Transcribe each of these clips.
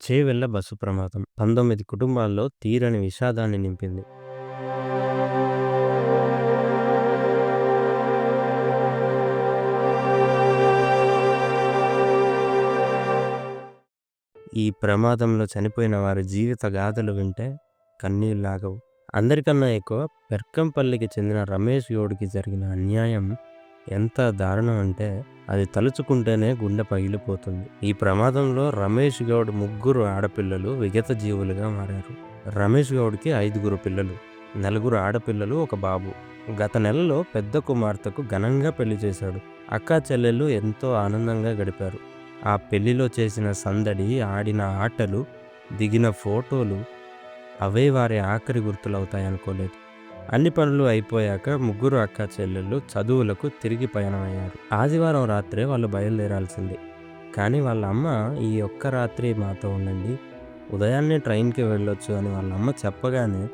Chevella bus ప్రమాదం 19 కుటుంబాల్లో తీరని విషాదాన్ని నింపింది. ఈ ప్రమాదంలో చనిపోయిన వారి జీవిత గాథలు వింటే కన్నీళ్ళాగవు. అందరికన్నా ఎక్కువ పెర్కంపల్లికి చెందిన రమేష్ గౌడ్‌కి జరిగిన అన్యాయం ఎంత దారుణం అంటే అది తలుచుకుంటేనే గుండె పగిలిపోతుంది. ఈ ప్రమాదంలో రమేష్ గౌడ్ ముగ్గురు ఆడపిల్లలు విగత జీవులుగా మారారు. రమేష్ గౌడ్‌కి ఐదుగురు పిల్లలు. నలుగురు ఆడపిల్లలు, ఒక బాబు. గత నెలలో పెద్ద కుమార్తెకు ఘనంగా పెళ్ళి చేశాడు. అక్కా చెల్లెలు ఎంతో ఆనందంగా గడిపారు. ఆ పెళ్ళిలో చేసిన సందడి, ఆడిన ఆటలు, దిగిన ఫోటోలు అవే వారి ఆఖరి గుర్తులవుతాయనుకోలేదు. అన్ని పనులు అయిపోయాక ముగ్గురు అక్కా చెల్లెళ్ళు చదువులకు తిరిగి పయనమయ్యారు. ఆదివారం రాత్రే వాళ్ళు బయలుదేరాల్సింది. కానీ వాళ్ళ అమ్మ ఈ ఒక్క రాత్రి మాతో ఉండండి. ఉదయాన్నే ట్రైన్‌కి వెళ్ళొచ్చు అని వాళ్ళ అమ్మ చెప్పగానే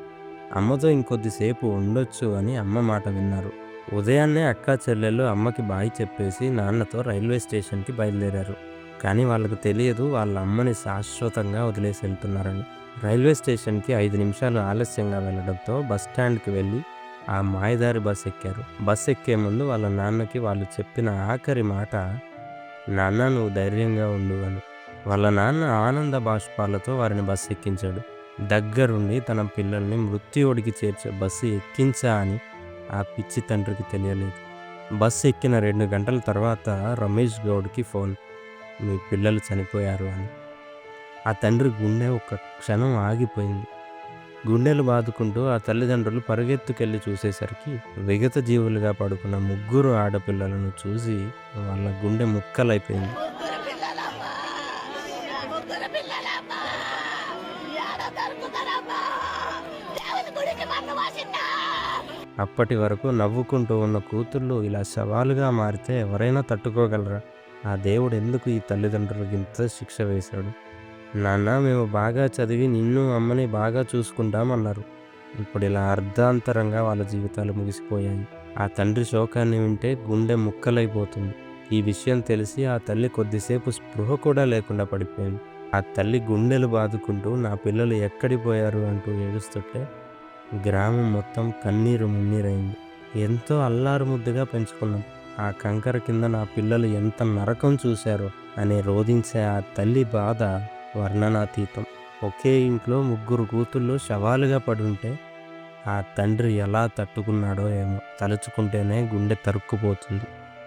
అమ్మతో ఇంకొద్దిసేపు ఉండొచ్చు అని అమ్మ మాట విన్నారు. ఉదయాన్నే అక్కా చెల్లెళ్ళు అమ్మకి బాయ్ చెప్పేసి నాన్నతో రైల్వే స్టేషన్‌కి బయలుదేరారు. కానీ వాళ్ళకు తెలియదు వాళ్ళ అమ్మని శాశ్వతంగా వదిలేసి వెళ్తున్నారని. రైల్వే స్టేషన్‌కి ఐదు నిమిషాలు ఆలస్యంగా వెళ్ళడంతో బస్ స్టాండ్కి వెళ్ళి ఆ మాయదారి బస్ ఎక్కారు. బస్ ఎక్కే ముందు వాళ్ళ నాన్నకి వాళ్ళు చెప్పిన ఆఖరి మాట నాన్న నువ్వు ధైర్యంగా ఉండు అని. వాళ్ళ నాన్న ఆనంద బాష్పాలతో వారిని బస్ ఎక్కించాడు. దగ్గరుండి తన పిల్లల్ని మృత్యువుడికి చేర్చే బస్సు ఎక్కించా అని ఆ పిచ్చి తండ్రికి తెలియలేదు. బస్సు ఎక్కిన రెండు గంటల తర్వాత రమేష్ గౌడ్‌కి ఫోన్. మీ పిల్లలు చనిపోయారు అని. ఆ తండ్రి గుండె ఒక్క క్షణం ఆగిపోయింది. గుండెలు బాదుకుంటూ ఆ తల్లిదండ్రులు పరిగెత్తుకెళ్ళి చూసేసరికి విగత జీవులుగా పడుకున్న ముగ్గురు ఆడపిల్లలను చూసి వాళ్ళ గుండె ముక్కలైపోయింది. అప్పటి వరకు నవ్వుకుంటూ ఉన్న కూతుళ్ళు ఇలా సవాలుగా మారితే ఎవరైనా తట్టుకోగలరా? ఆ దేవుడు ఎందుకు ఈ తల్లిదండ్రులకు ఇంత శిక్ష వేశాడు? నాన్న మేము బాగా చదివి నిన్ను, అమ్మని బాగా చూసుకుంటాం అన్నారు. ఇప్పుడు ఇలా అర్ధాంతరంగా వాళ్ళ జీవితాలు ముగిసిపోయాయి. ఆ తండ్రి శోకాన్ని వింటే గుండె ముక్కలైపోతుంది. ఈ విషయం తెలిసి ఆ తల్లి కొద్దిసేపు స్పృహ కూడా లేకుండా పడిపోయింది. ఆ తల్లి గుండెలు బాదుకుంటూ నా పిల్లలు ఎక్కడి పోయారు అంటూ ఏడుస్తుంటే గ్రామం మొత్తం కన్నీరు మున్నీరైంది. ఎంతో అల్లారుముద్దుగా పెంచుకున్నాం. ఆ కంకర కింద నా పిల్లలు ఎంత నరకం చూశారో అని రోధించే ఆ తల్లి బాధ వర్ణనాతీతం. ఒకే ఇంట్లో ముగ్గురు కూతుళ్ళు శవాలుగా పడుంటే ఆ తండ్రి ఎలా తట్టుకున్నాడో ఏమో తలుచుకుంటేనే గుండె తరుక్కుపోతుంది.